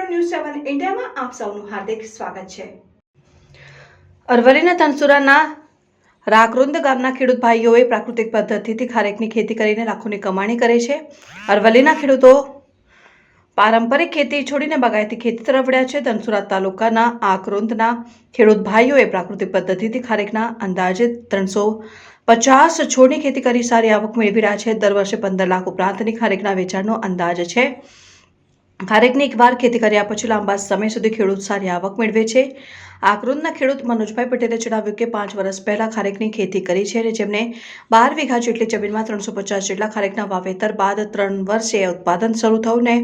News સેવન ઇન્ડિયામાં આપ સૌનું હાર્દિક સ્વાગત છે. અરવલ્લીના તનસુરાના રાકરુંદ ગામના ખેડૂત ભાઈઓએ પ્રાકૃતિક પદ્ધતિથી ખારેકની ખેતી કરીને લાખોની કમાણી કરે છે. અરવલ્લીના ખેડૂતો પારંપરિક ખેતી છોડીને બાગાયતી ખેતી તરફ વળ્યા છે. ધનસુરા તાલુકાના આકરુંદના ખેડૂત ભાઈઓએ પ્રાકૃતિક પદ્ધતિથી ખારેકના અંદાજે ત્રણસો પચાસ છોડની ખેતી કરી સારી આવક મેળવી રહ્યા છે. દર વર્ષે પંદર લાખ ઉપરાંતની ખારેકના વેચાણનો અંદાજ છે. ખારેકની એકવાર ખેતી કર્યા પછી લાંબા સમય સુધી ખેડૂત સારી આવક મેળવે છે. આકરોંદના ખેડૂત મનોજભાઈ પટેલે જણાવ્યું કે પાંચ વર્ષ પહેલાં ખારેકની ખેતી કરી છે અને જેમને બાર વીઘા જેટલી જમીનમાં ત્રણસો પચાસ જેટલા ખારેકના વાવેતર બાદ ત્રણ વર્ષે ઉત્પાદન શરૂ થયું ને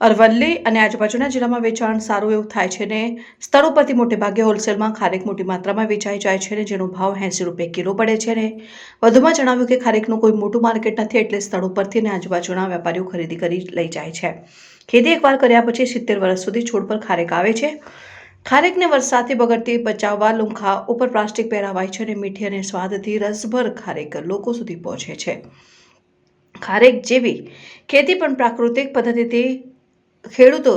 અરવલ્લી અને આજુબાજુના જિલ્લામાં વેચાણ સારું એવું થાય છે ને સ્થળો પરથી મોટે ભાગે હોલસેલમાં ખારેક મોટી માત્રામાં વેચાઈ જાય છે ને જેનો ભાવ એંસી રૂપિયા કિલો પડે છે ને. વધુમાં જણાવ્યું કે ખારેકનું કોઈ મોટું માર્કેટ નથી એટલે સ્થળો પરથી ને આજુબાજુના વેપારીઓ ખરીદી કરી લઈ જાય છે. ખેતી એકવાર કર્યા પછી સિત્તેર વર્ષ સુધી છોડ પર ખારેક આવે છે. ખારેકને વરસાદથી બગડતી, બચાવવા લુંખા ઉપર પ્લાસ્ટિક પહેરાવાય છે અને મીઠી અને સ્વાદથી રસભર ખારેક લોકો સુધી પહોંચે છે. ખારેક જેવી ખેતી પણ પ્રાકૃતિક પદ્ધતિથી ખેડૂતો,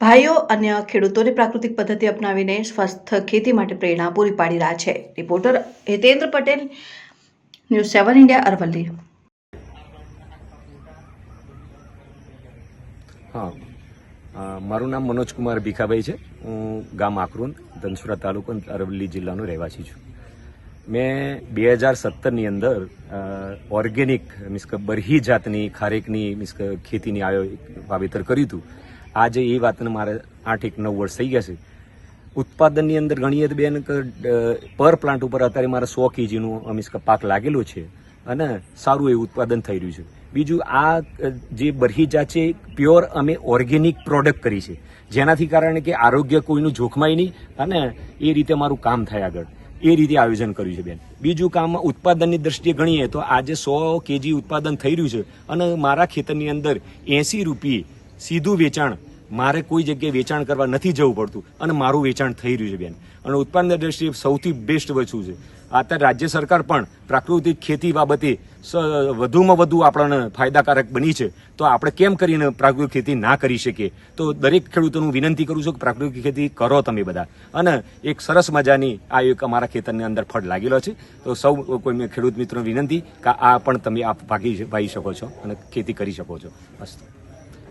ભાઈઓ અન્ય ખેડૂતોને પ્રાકૃતિક પદ્ધતિ અપનાવીને સ્વસ્થ ખેતી માટે પ્રેરણા પૂરી પાડી રહ્યા છે. Reporter Hitendra Patel, news seven India, Aravalli. હા. મારું નામ મનોજકુમાર ભીખાભાઈ છે. હું ગામ આકરુંદ, ધનસુરા તાલુકો અરવલ્લી જિલ્લાનો રહેવાસી છું. મેં બે હજાર સત્તરની અંદર ઓર્ગેનિક મીન્સ કે બરહી જાતની ખારેકની મીન્સ કે ખેતીની આયો વાવેતર કર્યું હતું. આજે એ વાતને મારે આઠ એક નવ વર્ષ થઈ ગયા છે. ઉત્પાદનની અંદર ગણીએ તો બેન પર પ્લાન્ટ ઉપર અત્યારે મારે સો કેજીનું મીન્સ કે પાક લાગેલો છે અને સારું એવું ઉત્પાદન થઈ રહ્યું છે. બીજું આ જે બરહી જાત છે, પ્યોર અમે ઓર્ગેનિક પ્રોડક્ટ કરી છે. જેનાથી કારણે કે આરોગ્ય કોઈનું જોખમાય નહીં અને એ રીતે મારું કામ થાય આગળ. એ રીતે આયોજન કર્યું છે, બેન. બીજું કામ ઉત્પાદનની દ્રષ્ટિએ ગણીએ તો આજે સો કેજી ઉત્પાદન થઈ રહ્યું છે અને મારા ખેતરની અંદર એંસી રૂપિયે સીધું વેચાણ, મારે કોઈ જગ્યાએ વેચાણ કરવા નથી જવું પડતું અને મારું વેચાણ થઈ રહ્યું છે, બેન. અને ઉત્પાદન દ્રષ્ટિએ સૌથી બેસ્ટ વસ્તુ છે. અત્યારે રાજ્ય સરકાર પણ પ્રાકૃતિક ખેતી બાબતે વધુમાં વધુ આપણને ફાયદાકારક બની છે. તો આપણે કેમ કરીને પ્રાકૃતિક ખેતી ના કરી શકીએ? તો દરેક ખેડૂતોનું વિનંતી કરું છું કે પ્રાકૃતિક ખેતી કરો તમે બધા. અને એક સરસ મજાની આ એક અમારા ખેતરની અંદર ફળ લાગેલો છે. તો સૌ કોઈ ખેડૂત મિત્રોને વિનંતી કે આ પણ તમે આ ભાગી ભાગી શકો છો અને ખેતી કરી શકો છો. અસ્તુ